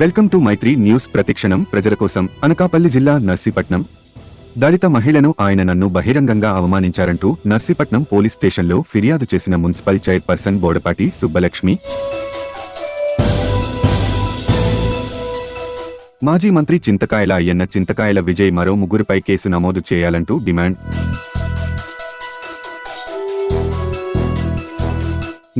Welcome to Mythri news ప్రతిక్షణం. ప్రజల కోసం అనకాపల్లి జిల్లా నర్సీపట్నం. దళిత మహిళను ఆయన నన్ను బహిరంగంగా అవమానించారంటూ నర్సీపట్నం పోలీస్ స్టేషన్లో ఫిర్యాదు చేసిన మున్సిపల్ చైర్పర్సన్ బోడపాటి సుబ్బలక్ష్మి. మాజీ మంత్రి చింతకాయల అయ్యన్న చింతకాయల విజయ్ మరో ముగ్గురిపై కేసు నమోదు చేయాలంటూ డిమాండ్.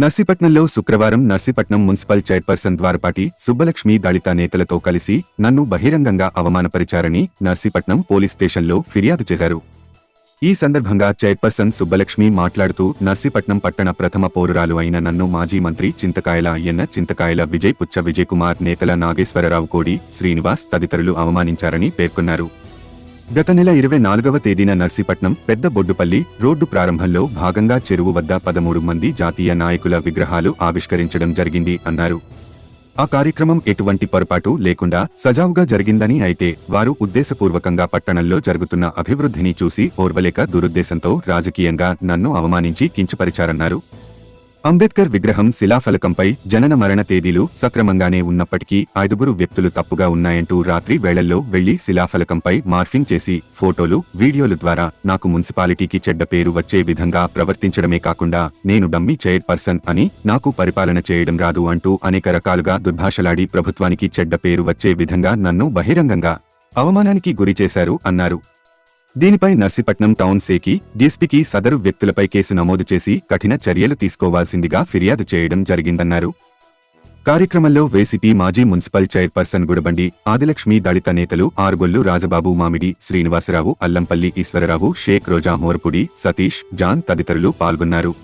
నర్సీపట్నంలో శుక్రవారం నర్సీపట్నం మున్సిపల్ చైర్పర్సన్ ద్వారపాటి సుబ్బలక్ష్మి దళిత నేతలతో కలిసి నన్ను బహిరంగంగా అవమానపరిచారని నర్సీపట్నం పోలీస్ స్టేషన్లో ఫిర్యాదు చేశారు. ఈ సందర్భంగా చైర్పర్సన్ సుబ్బలక్ష్మి మాట్లాడుతూ నర్సీపట్నం పట్టణ ప్రథమ పౌరురాలు అయిన నన్ను మాజీ మంత్రి చింతకాయల అయ్యన్న చింతకాయల విజయ్ పుచ్చ విజయ్ కుమార్ నేతల నాగేశ్వరరావు కోడి శ్రీనివాస్ తదితరులు అవమానించారని పేర్కొన్నారు. గత నెల ఇరవై నాలుగవ తేదీన నర్సీపట్నం పెద్ద బొడ్డుపల్లి రోడ్డు ప్రారంభంలో భాగంగా చెరువు వద్ద పదమూడు మంది జాతీయ నాయకుల విగ్రహాలు ఆవిష్కరించడం జరిగింది అన్నారు. ఆ కార్యక్రమం ఎటువంటి పొరపాటు లేకుండా సజావుగా జరిగిందని అయితే వారు ఉద్దేశపూర్వకంగా పట్టణంలో జరుగుతున్న అభివృద్ధిని చూసి ఓర్వలేక దురుద్దేశంతో రాజకీయంగా నన్ను అవమానించి కించపరిచారన్నారు. అంబేద్కర్ విగ్రహం శిలాఫలకంపై జనన మరణ తేదీలు సక్రమంగానే ఉన్నప్పటికీ ఐదుగురు వ్యక్తులు తప్పుగా ఉన్నాయంటూ రాత్రి వేళల్లో వెళ్ళి శిలాఫలకంపై మార్ఫింగ్ చేసి ఫోటోలు వీడియోల ద్వారా నాకు మున్సిపాలిటీకి చెడ్డ పేరు వచ్చే విధంగా ప్రవర్తించడమే కాకుండా నేను డమ్మీ చైర్పర్సన్ అని నాకు పరిపాలన చేయడం రాదు అంటూ అనేక రకాలుగా దుర్భాషలాడి ప్రభుత్వానికి చెడ్డ పేరు వచ్చే విధంగా నన్ను బహిరంగంగా అవమానానికి గురి చేశారు అన్నారు. దీనిపై నర్సీపట్నం టౌన్ సేకి డీఎస్పీకి సదరు వ్యక్తులపై కేసు నమోదు చేసి కఠిన చర్యలు తీసుకోవాల్సిందిగా ఫిర్యాదు చేయడం జరిగిందన్నారు. కార్యక్రమంలో వేసిపి మాజీ మున్సిపల్ చైర్పర్సన్ గుడబండి ఆదిలక్ష్మి దళిత నేతలు ఆరుగొల్లు రాజబాబు మామిడి శ్రీనివాసరావు అల్లంపల్లి ఈశ్వరరావు షేక్ రోజా మోర్పుడి సతీష్ జాన్ తదితరులు పాల్గొన్నారు.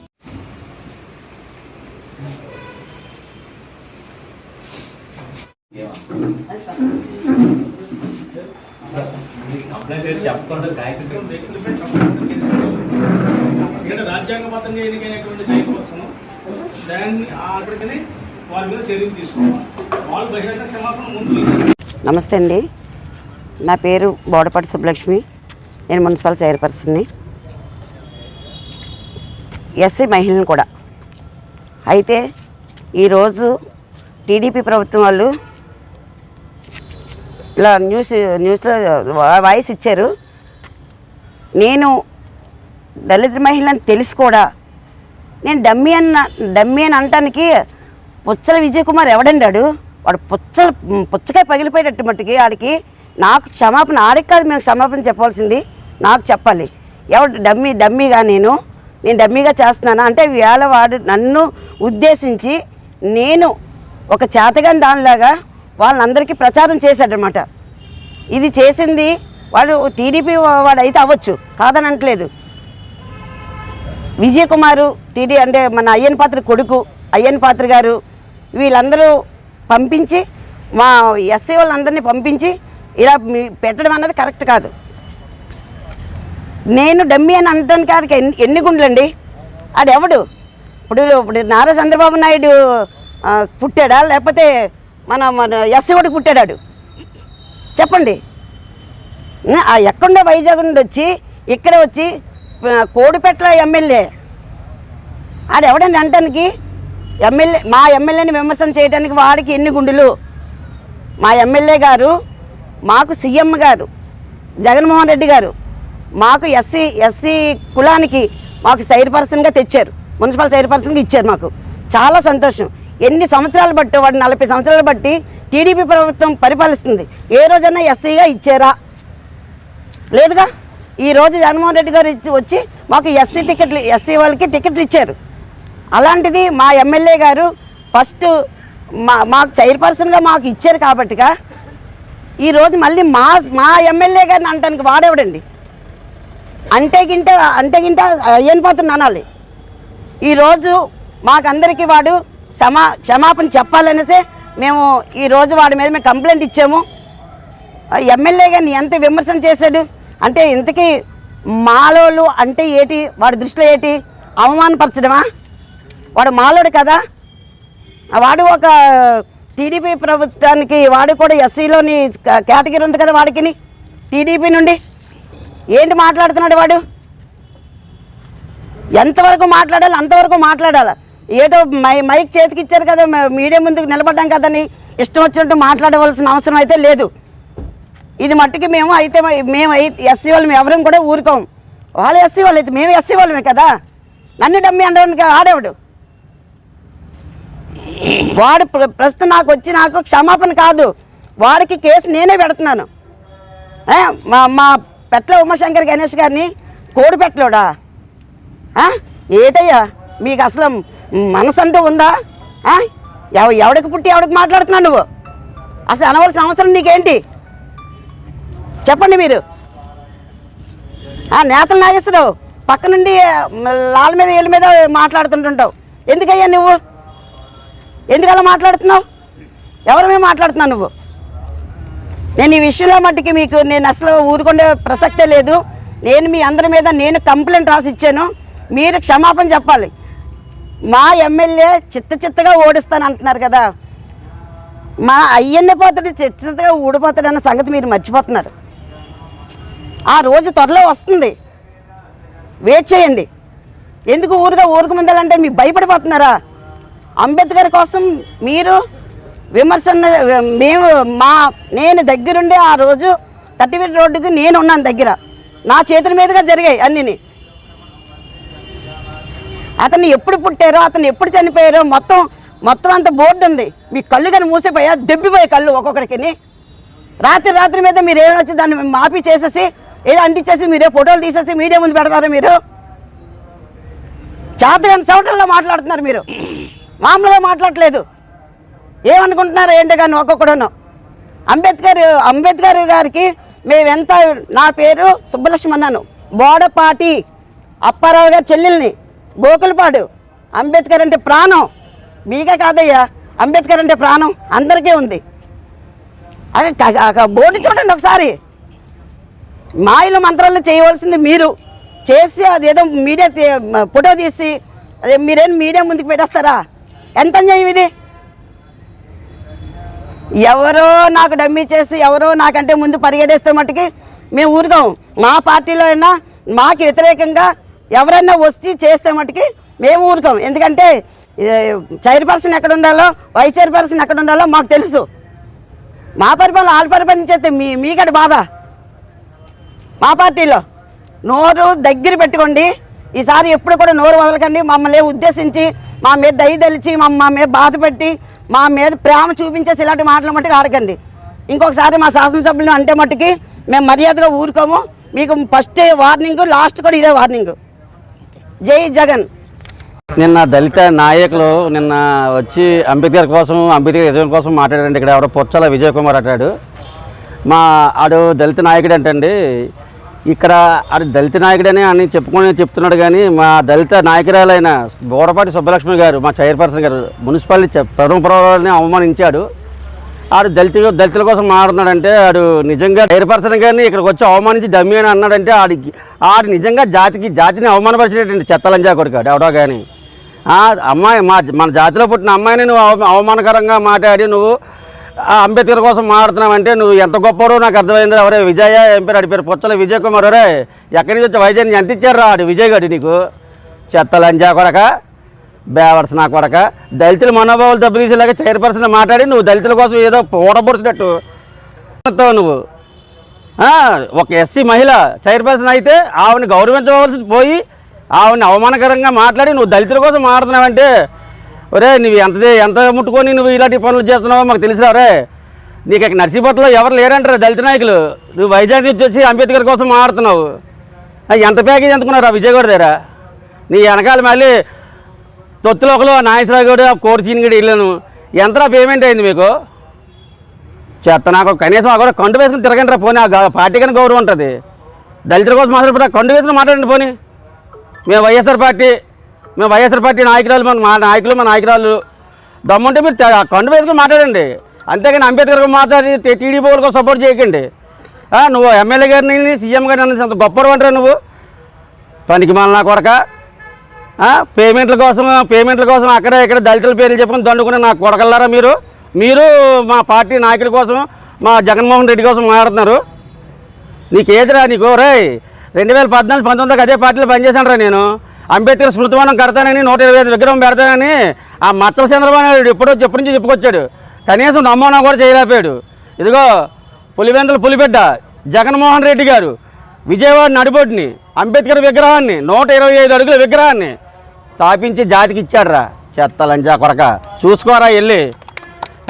చెప్పకుండా గాయత్రి ఎందుకంటే రాజ్యాంగబద్ధంగా ఎన్నికైనటువంటి దాన్ని వారి మీద చర్యలు తీసుకోవాలి. వాళ్ళు బహిరంగ క్షమాపణ ముందు నమస్తే అండి. నా పేరు బోడపాటి సుబ్బలక్ష్మి. నేను మున్సిపల్ చైర్పర్సన్ని. ఎస్సీ మహిళను కూడా. అయితే ఈరోజు టీడీపీ ప్రభుత్వం వాళ్ళు ఇలా న్యూస్ న్యూస్లో వాయిస్ ఇచ్చారు. నేను దళిత మహిళని తెలుసు కూడా. నేను డమ్మి అన్న డమ్మి అని అనటానికి పుచ్చల విజయ్ కుమార్ ఎవడండాడు వాడు పుచ్చల పుచ్చకాయ పగిలిపోయేటట్టు మట్టుకి ఆడికి నాకు క్షమాపణ ఆడికి కాదు మేము క్షమాపణ చెప్పాల్సింది నాకు చెప్పాలి. ఎవడు డమ్మీ డమ్మీగా నేను నేను డమ్మీగా చేస్తున్నాను? అంటే వేళ వాడు నన్ను ఉద్దేశించి నేను ఒక చేతగాని దానిలాగా వాళ్ళందరికీ ప్రచారం చేశాడనమాట. ఇది చేసింది వాడు టీడీపీ వాడు అయితే అవ్వచ్చు కాదని అంటలేదు విజయ్ కుమారు టీడీ అంటే మన అయ్యన్ పాత్ర కొడుకు అయ్యన్ పాత్ర గారు వీళ్ళందరూ పంపించి మా ఎస్సీ వాళ్ళందరినీ పంపించి ఇలా మీ- పెట్టడం అన్నది కరెక్ట్ కాదు. నేను డమ్మీ అని అనడానికి ఆడికి ఎన్ని ఎన్ని గుండ్లండి? ఆడెవడు? ఇప్పుడు ఇప్పుడు నారా చంద్రబాబు నాయుడు పుట్టాడా? లేకపోతే మన మన ఎస్సీ పుట్టాడు పుట్టాడాడు. చెప్పండి. ఆ ఎక్కడుండే వైజాగ్ నుండి వచ్చి ఇక్కడ వచ్చి కోడిపెట్ల ఎమ్మెల్యే. ఆడెవడండి అంటానికి ఎమ్మెల్యే మా ఎమ్మెల్యేని విమర్శన చేయడానికి వాడికి ఎన్ని గుండెలు? మా ఎమ్మెల్యే గారు మాకు సీఎం గారు జగన్మోహన్ రెడ్డి గారు మాకు ఎస్సీ ఎస్సీ కులానికి మాకు సైడ్ పర్సన్గా తెచ్చారు. మున్సిపల్ సైడ్ పర్సన్గా ఇచ్చారు మాకు. చాలా సంతోషం. ఎన్ని సంవత్సరాలు బట్టి వాడు? నలభై సంవత్సరాలు బట్టి టీడీపీ ప్రభుత్వం పరిపాలిస్తుంది. ఏ రోజైనా ఎస్సీగా ఇచ్చారా? లేదుగా? ఈరోజు జగన్మోహన్ రెడ్డి గారు ఇచ్చి వచ్చి మాకు ఎస్సీ టికెట్లు ఎస్సీ వాళ్ళకి టికెట్లు ఇచ్చారు. అలాంటిది మా ఎమ్మెల్యే గారు ఫస్ట్ మా మాకు చైర్పర్సన్గా మాకు ఇచ్చారు కాబట్టిగా ఈరోజు మళ్ళీ మా మా ఎమ్మెల్యే గారిని అనటానికి వాడేవడండి? అంటే గింట అంటే గింట అయ్యని పోతున్న అనాలి ఈరోజు మాకందరికీ వాడు క్షమా క్షమాపణ చెప్పాలనేసే మేము ఈరోజు వాడి మీద మేము కంప్లైంట్ ఇచ్చాము. ఎమ్మెల్యే గారిని ఎంత విమర్శన చేశాడు? అంటే ఇంతకీ మాలోళ్ళు అంటే ఏటి? వాడి దృష్టిలో ఏటి? అవమానపరచడమా? వాడు మాలోడు కదా? వాడు ఒక టీడీపీ ప్రభుత్వానికి వాడు కూడా ఎస్సీలోని కేటగిరీ ఉంది కదా వాడికి టీడీపీ నుండి? ఏంటి మాట్లాడుతున్నాడు వాడు? ఎంతవరకు మాట్లాడాలి? అంతవరకు మాట్లాడాలి? ఏటో మై మైక్ చేతికి ఇచ్చారు కదా మీడియా ముందుకు నిలబడ్డాం కదని ఇష్టం వచ్చినట్టు మాట్లాడవలసిన అవసరం అయితే లేదు. ఇది మట్టుకి మేము అయితే మేము ఎస్సీ వాళ్ళం ఎవరం కూడా ఊరుకోం. వాళ్ళు ఎస్సీ వాళ్ళు అయితే మేము ఎస్సీ వాళ్ళమే కదా. నన్ను డమ్మి అనడానికి ఆడేవాడు. వాడు ప్ర- ప్రస్తుతం నాకు వచ్చి నాకు క్షమాపణ కాదు. వాడికి కేసు నేనే పెడుతున్నాను. మా మా పెట్ల ఉమాశంకర్ గణేష్ గారిని కోడి పెట్టలోడా? ఏటయ్యా? మీకు అసలు మనసు అంటూ ఉందా ఎవ- ఎవడికి పుట్టి ఎవడికి మాట్లాడుతున్నావు నువ్వు? అసలు అనవలసిన అవసరం నీకేంటి? చెప్పండి మీరు. నేతలు నాగేశ్వరావు పక్క నుండి లాల మీద ఏళ్ళ మీద మాట్లాడుతుంటుంటావు. ఎందుకయ్యా నువ్వు? ఎందుకలా మాట్లాడుతున్నావు? ఎవరి మీద మాట్లాడుతున్నావు నువ్వు? నేను ఈ విషయంలో మట్టుకి మీకు నేను అసలు ఊరుకుండే ప్రసక్తే లేదు. నేను మీ అందరి మీద నేను కంప్లైంట్ రాసి ఇచ్చాను మీరు క్షమాపణ చెప్పాలి. మా ఎమ్మెల్యే చిత్త చిత్తగా ఓడిస్తాను అంటున్నారు కదా. మా అయ్యన్న పోతాడు చిత్త చిత్తగా ఊడిపోతాడు అన్న సంగతి మీరు మర్చిపోతున్నారు. ఆ రోజు త్వరలో వస్తుంది. వెయిట్ చేయండి. ఎందుకు ఊరుగా ఊరుకు ముందాలంటే మీరు భయపడిపోతున్నారా? అంబేద్కర్ కోసం మీరు విమర్శన మేము మా నేను దగ్గరుండి ఆ రోజు థర్టీ ఫీట్ రోడ్డుకి నేను ఉన్నాను దగ్గర. నా చేతుల మీదుగా జరిగాయి అన్నీ అతన్ని ఎప్పుడు పుట్టారో అతను ఎప్పుడు చనిపోయారో మొత్తం మొత్తం అంత బోర్డు ఉంది. మీ కళ్ళు కానీ మూసిపోయా దెబ్బిపోయే కళ్ళు ఒక్కొక్కడికి రాత్రి రాత్రి మీద మీరు ఏమొచ్చి దాన్ని మాఫీ చేసేసి ఏదో అంటించేసి మీరే ఫోటోలు తీసేసి మీడియా ముందు పెడతారు మీరు? చేతగాని చోటల్లో మాట్లాడుతున్నారు మీరు. మామూలుగా మాట్లాడట్లేదు. ఏమనుకుంటున్నారు ఏంటో కానీ ఒక్కొక్కడును? అంబేద్కర్ అంబేద్కర్ గారికి మేమెంత నా పేరు సుబ్బలక్ష్మి అన్నాను. బోడపాటి అప్పారావు గారి చెల్లెల్ని. గోకులపాడు. అంబేద్కర్ అంటే ప్రాణం. మీకే కాదయ్యా. అంబేద్కర్ అంటే ప్రాణం. అందరికీ ఉంది. అదే బోర్డు చూడండి ఒకసారి. మాయలు మంత్రాలు చేయవలసింది మీరు. చేసి అదేదో మీడియా తీ- ఫోటో తీసి అదే మీరేం మీడియా ముందుకు పెట్టేస్తారా? ఎంత అన్యాయం ఇది? ఎవరో నాకు డమ్మీ చేసి ఎవరో నాకంటే ముందు పరిగెడేస్తే మట్టుకి మేము ఊరుకోం. మా పార్టీలో అయినా మాకు వ్యతిరేకంగా ఎవరైనా వచ్చి చేస్తే మట్టుకి మేము ఊరుకోం. ఎందుకంటే చైర్పర్సన్ ఎక్కడ ఉండాలో వైస్ చైర్పర్సన్ ఎక్కడ ఉండాలో మాకు తెలుసు. మా పరిపాలన వాళ్ళ పరిపాలన చేస్తే మీ మీకటి బాధ. మా పార్టీలో నోరు దగ్గర పెట్టుకోండి. ఈసారి ఎప్పుడు కూడా నోరు వదలకండి. మమ్మల్ని ఉద్దేశించి మా మీద దయ తెలిచి మా మా మీద బాధ పెట్టి మా మీద ప్రేమ చూపించేసి ఇలాంటి మాటలు మట్టుకు ఆడకండి. ఇంకొకసారి మా శాసనసభ్యులు అంటే మట్టుకి మేము మర్యాదగా ఊరుకోము. మీకు ఫస్ట్ వార్నింగ్ లాస్ట్ కూడా ఇదే వార్నింగ్ జై జగన్. నిన్న దళిత నాయకులు నిన్న వచ్చి అంబేద్కర్ కోసం అంబేద్కర్ యజమాని కోసం మాట్లాడారండి. ఇక్కడ ఎవరో పొచ్చాల విజయ్ కుమార్ అంటాడు మా ఆడు దళిత నాయకుడు అంటండి ఇక్కడ ఆడు దళిత నాయకుడని అని చెప్పుకొని చెప్తున్నాడు కానీ మా దళిత నాయకురాలైన బోరపాటి సుబ్బలక్ష్మి గారు మా చైర్పర్సన్ గారు మున్సిపాలిటీ ప్రథమ పర్వాలని అవమానించాడు. ఆడు దళిత దళితుల కోసం మాట్లాడుతున్నాడంటే ఆడు నిజంగా ధైర్యపరచడం కానీ ఇక్కడికి వచ్చి అవమానించి దమ్మి అని అన్నాడంటే ఆడికి ఆడు నిజంగా జాతికి జాతిని అవమానపరిచినటువంటి చెత్తలంజా కొడుకాడు ఎవడో కానీ అమ్మాయి మా మన జాతిలో పుట్టిన అమ్మాయిని నువ్వు అవమానకరంగా మాట్లాడి నువ్వు ఆ అంబేద్కర్ కోసం మాట్లాడుతున్నావంటే నువ్వు ఎంత గొప్పవరో నాకు అర్థమైంది. ఎవరే విజయ ఏం పేరు ఆడి పేరు పొచ్చల విజయ్ కుమార్ ఎక్కడి నుంచి వచ్చి వైజాగ్ ఎంత ఇచ్చారు ఆడు విజయ్ గడి నీకు? చెత్తలంజా కొడక. బేవర్స్ నా కొడక. దళితుల మనోభావాలు దెబ్బతీసేలాగా చైర్పర్సన్ మాట్లాడి నువ్వు దళితుల కోసం ఏదో ఓడబొడిచినట్టు నువ్వు. ఒక ఎస్సీ మహిళ చైర్పర్సన్ అయితే ఆవిని గౌరవించవలసి పోయి ఆవిని అవమానకరంగా మాట్లాడి నువ్వు దళితుల కోసం మాట్లాడుతున్నావంటే ఒరే నువ్వు ఎంత ఎంత ముట్టుకొని నువ్వు ఇలాంటి పనులు చేస్తున్నావో మాకు తెలుసా రే నీకు ఇక్కడ నర్సీపట్లో ఎవరు లేరంటారు దళిత నాయకులు? నువ్వు వైజాగ్ నుంచి వచ్చి అంబేద్కర్ కోసం మాట్లాడుతున్నావు. ఎంత ప్యాకేజ్ ఎందుకున్నారు ఆ విజయగౌడ దగ్గర? నీ వెనకాల మళ్ళీ తొత్తులోకలు నాగేశ్వరరావు గడు కోర్సీని సీన్ గడి వెళ్ళాను ఎంత పేమెంట్ అయింది మీకు? చెత్త నాకు కనీసం ఆ కూడా కండు వేసుకుని తిరగండి రా పోనీ ఆ కానీ గౌరవం ఉంటుంది. దళితుల కోసం మాట్లాడప్పుడు ఆ కండు వేసుకుని మాట్లాడండి పోనీ. మేము వైఎస్ఆర్ పార్టీ మేము వైఎస్ఆర్ పార్టీ నాయకురాలు మన మా నాయకులు మా నాయకురాలు. దమ్ముంటే మీరు కండు వేసుకుని మాట్లాడండి. అంతేగాని అంబేద్కర్ గారు మాట్లాడి టీడీపీ వాళ్ళకి సపోర్ట్ చేయకండి. నువ్వు ఎమ్మెల్యే గారిని సీఎం గారిని అంత గొప్ప అంటారా నువ్వు? పనికి మాలిన కొరక పేమెంట్ల కోసం పేమెంట్ల కోసం అక్కడ ఇక్కడ దళితుల పేర్లు చెప్పుకొని దండుకునే నా కొడగలరా మీరు? మీరు మా పార్టీ నాయకుల కోసం మా జగన్మోహన్ రెడ్డి కోసం మాట్లాడుతున్నారు. నీకు నీకు? రే రెండు వేల పద్నాలుగు పంతొమ్మిదికి అదే పార్టీలో పనిచేశానరా నేను. అంబేద్కర్ స్మృతివనం కడతానని నూట ఇరవై ఐదు విగ్రహం పెడతానని ఆ మచ్చల చంద్రబాబు నాయుడు ఎప్పుడో ఎప్పటి నుంచి చెప్పుకొచ్చాడు. కనీసం నమ్మోనా కూడా చేయలేకపోయాడు. ఇదిగో పులివెందుల పులిబిడ్డ జగన్మోహన్ రెడ్డి గారు విజయవాడ నడిబొడ్డుని అంబేద్కర్ విగ్రహాన్ని నూట ఇరవై ఐదు అడుగుల విగ్రహాన్ని స్థాపించి జాతికి ఇచ్చాడురా. చెత్త లంచా కొరక. చూసుకోరా వెళ్ళి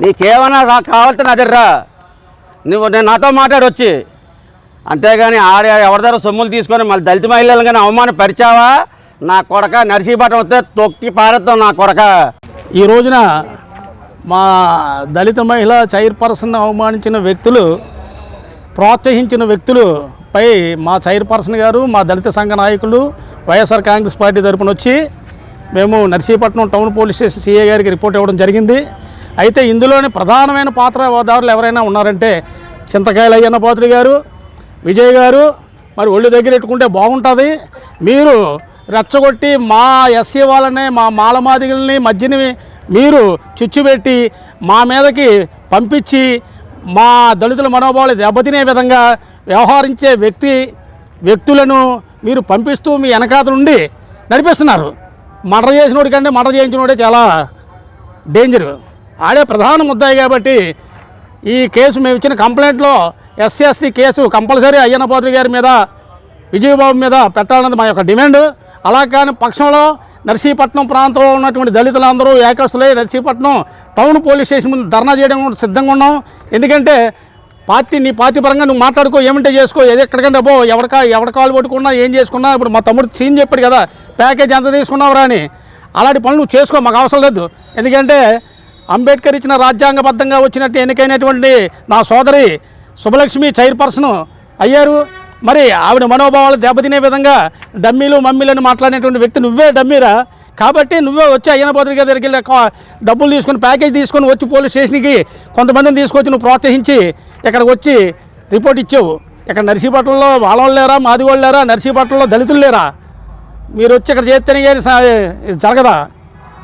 నీకేమన్నా కావాల్సిన అదిర్రా. నా నువ్వు నేను నాతో మాట్లాడొచ్చి. అంతేగాని ఆడ ఎవరి దగ్గర సొమ్ములు తీసుకొని మళ్ళీ దళిత మహిళలు కానీ అవమానపరిచావా నా కొడక నర్సీపట్నం వస్తే తొక్కి పారేద్దాం నా కొడక. ఈ రోజున మా దళిత మహిళ చైర్పర్సన్ అవమానించిన వ్యక్తులు ప్రోత్సహించిన వ్యక్తులు పై మా చైర్పర్సన్ గారు మా దళిత సంఘ నాయకులు వైఎస్ఆర్ కాంగ్రెస్ పార్టీ తరపున వచ్చి మేము Narsipatnam town police station CA గారికి రిపోర్ట్ ఇవ్వడం జరిగింది. అయితే ఇందులోని ప్రధానమైన పాత్రదారులు ఎవరైనా ఉన్నారంటే చింతకాయల అయ్యన్న పాత్రుడు గారు విజయ్ గారు మరి ఒళ్ళు దగ్గర పెట్టుకుంటే బాగుంటుంది. మీరు రెచ్చగొట్టి మా ఎస్సీ వాళ్ళని మా మాలమాదిగల్ని మధ్యని మీరు చుచ్చుపెట్టి మా మీదకి పంపించి మా దళితుల మనోభావాలు దెబ్బతినే విధంగా వ్యవహరించే వ్యక్తి వ్యక్తులను మీరు పంపిస్తూ మీ వెనకాత నుండి నడిపిస్తున్నారు. మర్డర్ చేసినోడి కంటే మర్డర్ చేయించినోడే చాలా డేంజర్ ఆడే ప్రధాన ముద్దాయి కాబట్టి ఈ కేసు మేము ఇచ్చిన కంప్లైంట్లో SC ST case compulsory Ayyanna Patri గారి మీద విజయబాబు మీద పెట్టాలన్నది మా యొక్క డిమాండ్. అలా కాని పక్షంలో నర్సీపట్నం ప్రాంతంలో ఉన్నటువంటి దళితులందరూ ఏకస్తులై నర్సీపట్నం టౌన్ పోలీస్ స్టేషన్ ముందు ధర్నా చేయడం కూడా సిద్ధంగా ఉన్నాం. ఎందుకంటే పార్టీ నీ పార్టీ పరంగా నువ్వు మాట్లాడుకో ఏమంటే చేసుకో ఏది ఎక్కడికంటే పో ఎవరికా ఎవరి కాలు పట్టుకున్నా ఏం చేసుకున్నా ఇప్పుడు మా తమ్ముడు సీన్ చెప్పాడు కదా ప్యాకేజ్ ఎంత తీసుకున్నావురా అని. అలాంటి పనులు నువ్వు చేసుకో మాకు అవసరం లేదు. ఎందుకంటే అంబేద్కర్ ఇచ్చిన రాజ్యాంగబద్ధంగా వచ్చినట్టు ఎన్నికైనటువంటి నా సోదరి శుభలక్ష్మి చైర్పర్సన్ అయ్యారు. మరి ఆవిడ మనోభావాలు దెబ్బతినే విధంగా డమ్మీలు మమ్మీలను మాట్లాడినటువంటి వ్యక్తి నువ్వే డమ్మీరా? కాబట్టి నువ్వే వచ్చి అయ్యన భద్రిక దగ్గరికి వెళ్ళి కా- డబ్బులు తీసుకొని ప్యాకేజ్ తీసుకొని వచ్చి పోలీస్ స్టేషన్కి కొంతమందిని తీసుకొచ్చి నువ్వు ప్రోత్సహించి ఇక్కడికి వచ్చి రిపోర్ట్ ఇచ్చావు. ఇక్కడ నర్సీపట్నంలో వాళ్ళు లేరా మాది వాళ్ళు లేరా నర్సీపట్నంలో దళితులు లేరా? మీరు వచ్చి ఇక్కడ చేస్తేనే కానీ జరగదా?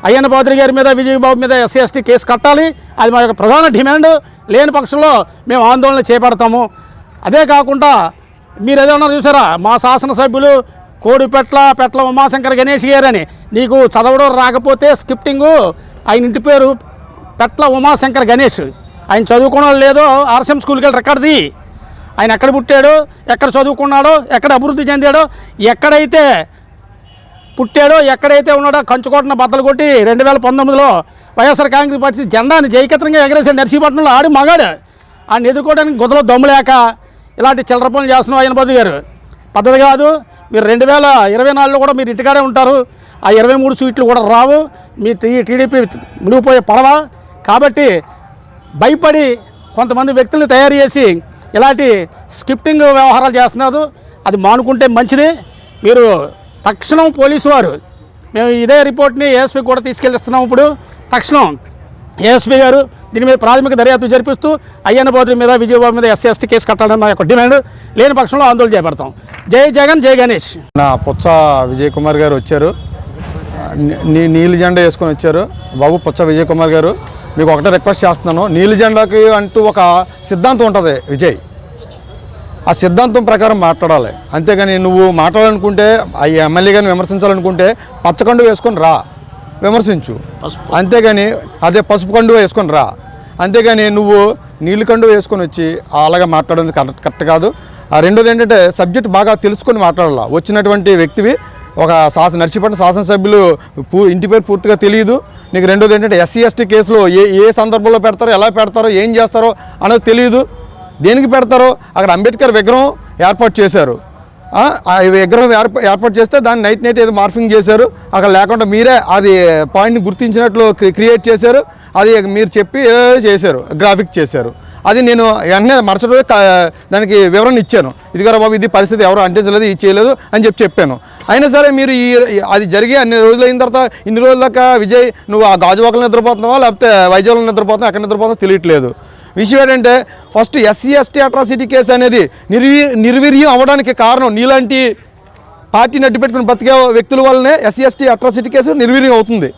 అయ్యన్న పాత్రి గారి మీద విజయబాబు మీద ఎస్సీ ఎస్టీ కేసు కట్టాలి. అది మా యొక్క ప్రధాన డిమాండ్. లేని పక్షంలో మేము ఆందోళన చేపడతాము. అదే కాకుండా మీరు ఏదైనా చూసారా? మా శాసనసభ్యులు కోడిపెట్ల పెట్ల ఉమాశంకర్ గణేష్ గారని. నీకు చదవడం రాకపోతే స్క్రిప్టింగు ఆయన ఇంటి పేరు పెట్ల ఉమాశంకర్ గణేష్. ఆయన చదువుకోవడం లేదో ఆర్సీఎం స్కూల్కి వెళ్ళి రికార్డుది ఆయన ఎక్కడ పుట్టాడో ఎక్కడ చదువుకున్నాడో ఎక్కడ అభివృద్ధి చెందాడో ఎక్కడైతే పుట్టాడో ఎక్కడైతే ఉన్నాడో కంచుకోటన బద్దలు కొట్టి రెండు వేల పంతొమ్మిదిలో వైఎస్ఆర్ కాంగ్రెస్ పార్టీ జెండాని జయకత్రంగా ఎగరేసాడు నర్సీపట్నంలో ఆడి మగాడు. ఆయన ఎదుర్కోవడానికి గుదలో దమ్ములేక ఇలాంటి చిల్లర పనులు చేస్తున్నాం ఆయన బదు గారు. పద్ధతి కాదు. మీరు రెండు వేల ఇరవై నాలుగులో కూడా మీరు ఇంటికాడే ఉంటారు. ఆ ఇరవై మూడు సీట్లు కూడా రావు. మీ టీడీపీ మునిగిపోయే పడవ. కాబట్టి భయపడి కొంతమంది వ్యక్తులను తయారు చేసి ఇలాంటి స్క్రిప్టింగ్ వ్యవహారాలు చేస్తున్నారు. అది మానుకుంటే మంచిది. మీరు తక్షణం పోలీసు వారు. మేము ఇదే రిపోర్ట్ని ఏఎస్పీ కూడా తీసుకెళ్ళిస్తున్నాం ఇప్పుడు. తక్షణం ఏఎస్పీ గారు దీని మీద ప్రాథమిక దర్యాప్తు జరిపిస్తూ అయ్యన్న బౌద్ధుల మీద విజయబాబు మీద ఎస్సీ ఎస్టీ కేసు కట్టాలని మా యొక్క డిమాండ్ లేని పక్షంలో ఆందోళన చేపడతాం. జై జగన్ జై గణేష్. నా పుచ్చ విజయ్ కుమార్ గారు వచ్చారు. నీ నీలి జెండా వేసుకొని వచ్చారు. బాబు పుచ్చ విజయ్ కుమార్ గారు. మీకు ఒకటే రిక్వెస్ట్ చేస్తున్నాను. నీలి జెండాకి అంటూ ఒక సిద్ధాంతం ఉంటుంది విజయ్. ఆ సిద్ధాంతం ప్రకారం మాట్లాడాలి. అంతేగాని నువ్వు మాట్లాడాలనుకుంటే ఆ ఎమ్మెల్యే గారిని విమర్శించాలనుకుంటే పచ్చకండు వేసుకొని రా. విమర్శించు. అంతేగాని అదే పసుపు కండు వేసుకొని రా. అంతేగాని నువ్వు నీళ్ళు కండు వేసుకొని వచ్చి అలాగా మాట్లాడేది కరెక్ట్ కరెక్ట్ కాదు. ఆ రెండోది ఏంటంటే సబ్జెక్ట్ బాగా తెలుసుకొని మాట్లాడాలి. వచ్చినటువంటి వ్యక్తివి ఒక శాసన నర్సీపట్నం శాసనసభ్యులు పూ ఇంటి పేరు పూర్తిగా తెలియదు. నీకు రెండోది ఏంటంటే ఎస్సీ ఎస్టీ కేసులో ఏ ఏ సందర్భంలో పెడతారో ఎలా పెడతారో ఏం చేస్తారో అనేది తెలియదు. దేనికి పెడతారో? అక్కడ అంబేద్కర్ విగ్రహం ఏర్పాటు చేశారు. విగ్రహం ఏర్ప- ఏర్పాటు చేస్తే దాన్ని నైట్ నైట్ ఏదో మార్ఫింగ్ చేశారు. అక్కడ లేకుండా మీరే అది పాయింట్ని గుర్తించినట్లు క్రియేట్ చేశారు. అది మీరు చెప్పి చేశారు. గ్రాఫిక్ చేశారు. అది నేను వెంటనే మరుసటి రోజు దానికి వివరణ ఇచ్చాను. ఇదిగోరా బాబు ఇది పరిస్థితి ఎవరు అంటించలేదు ఇది చేయలేదు అని చెప్పి చెప్పాను. అయినా సరే మీరు ఈ అది జరిగి అన్ని రోజులు అయిన తర్వాత ఇన్ని రోజుల దాకా విజయ్ నువ్వు ఆ గాజువాకలు నిద్రపోతున్నావా? లేకపోతే వైజాగ్లో నిద్రపోతున్నావు? ఎక్కడ నిద్రపోతున్నావు తెలియట్లేదు. విషయం ఏంటంటే first SC ST atrocity case అనేది నిర్వీ నిర్వీర్యం అవ్వడానికి కారణం నీలాంటి పార్టీని అడ్డు పెట్టుకుని బతికే వ్యక్తుల వల్లనే ఎస్సీ ఎస్టీ అట్రాసిటీ కేసు నిర్వీర్యం అవుతుంది.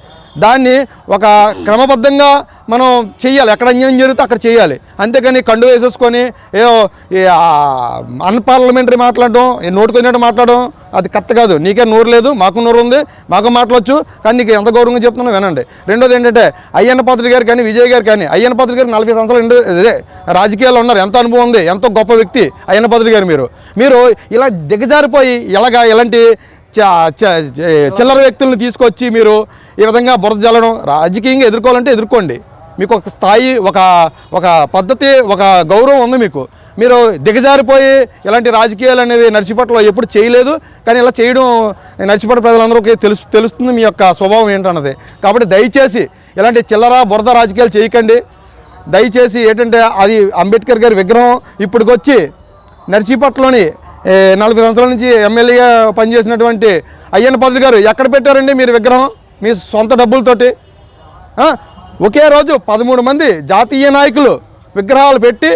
దాన్ని ఒక క్రమబద్ధంగా మనం చేయాలి ఎక్కడ అన్యాయం జరిగితే అక్కడ చేయాలి అంతేకాని కండు వేసేసుకొని ఏదో అన్పార్లమెంటరీ మాట్లాడడం ఏ నోటుకొచ్చినట్టు మాట్లాడడం అది కరెక్ట్ కాదు. నీకే నోరు లేదు మాకు నోరు ఉంది మాకు మాట్లాడచ్చు కానీ నీకు ఎంత గౌరవంగా చెప్తున్నా వినండి. రెండోది ఏంటంటే అయ్యన్న పాత్రి గారు కానీ విజయ్ గారు కానీ అయ్యన్న పాత్రి గారు నలభై సంవత్సరాలు రెండు ఇదే రాజకీయాల్లో ఉన్నారు. ఎంత అనుభవం ఉంది ఎంతో గొప్ప వ్యక్తి అయ్యన్న పాత్రి గారు మీరు. మీరు ఇలా దిగజారిపోయి ఇలాగా ఇలాంటి చిల్లర వ్యక్తులను తీసుకొచ్చి మీరు ఈ విధంగా బురద జల్లడం రాజకీయంగా ఎదుర్కోవాలంటే ఎదుర్కోండి. మీకు ఒక స్థాయి ఒక ఒక పద్ధతి ఒక గౌరవం ఉంది మీకు. మీరు దిగజారిపోయి ఇలాంటి రాజకీయాలు అనేవి నర్సిపట్లో ఎప్పుడు చేయలేదు కానీ ఇలా చేయడం నర్సిపట్ల ప్రజలందరికీ తెలుసు తెలుస్తుంది మీ యొక్క స్వభావం ఏంటన్నది. కాబట్టి దయచేసి ఇలాంటి చిల్లర బురద రాజకీయాలు చేయకండి. దయచేసి ఏంటంటే అది అంబేద్కర్ గారి విగ్రహం ఇప్పటికొచ్చి నర్సీపట్లోని నలభై సంవత్సరాల నుంచి ఎమ్మెల్యేగా పనిచేసినటువంటి అయ్యన్న పదులు గారు ఎక్కడ పెట్టారండి మీరు విగ్రహం? మీ సొంత డబ్బులతోటి? ఒకే రోజు పదమూడు మంది జాతీయ నాయకులు విగ్రహాలు పెట్టి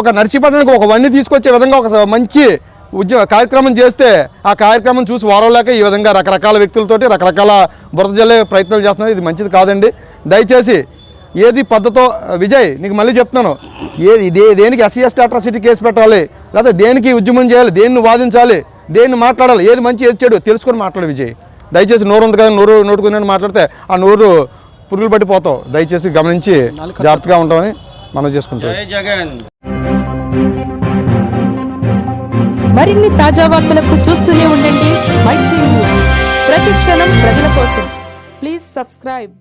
ఒక నర్సీపట్నానికి ఒక వన్ని తీసుకొచ్చే విధంగా ఒక మంచి ఉద్యమ కార్యక్రమం చేస్తే ఆ కార్యక్రమం చూసి వారలేక ఈ విధంగా రకరకాల వ్యక్తులతోటి రకరకాల బురద జల్లే ప్రయత్నాలు చేస్తున్నారు. ఇది మంచిది కాదండి. దయచేసి ఏది పద్ధతో విజయ్ నీకు మళ్ళీ చెప్తున్నాను ఏ దే దేనికి ఎస్సీ ఎస్టీ అట్రాసిటీ కేసు పెట్టాలి? లేకపోతే దేనికి ఉద్యమం చేయాలి? దేన్ని వాదించాలి? దేన్ని మాట్లాడాలి? ఏది మంచి ఏది చెడు? తెలుసుకొని మాట్లాడు విజయ్. దయచేసి నోరు ఉంది కదా నోరు నోటుకుని మాట్లాడితే ఆ నోరు పురుగులు పట్టిపోతావు దయచేసి గమనించి జాగ్రత్తగా ఉంటామని మనం చేసుకుంటాం. జగన్. మరిన్ని తాజా వార్తలకు చూస్తూనే ఉండండి మైత్రి న్యూస్. ప్రతి క్షణం ప్రజల కోసం. Please subscribe.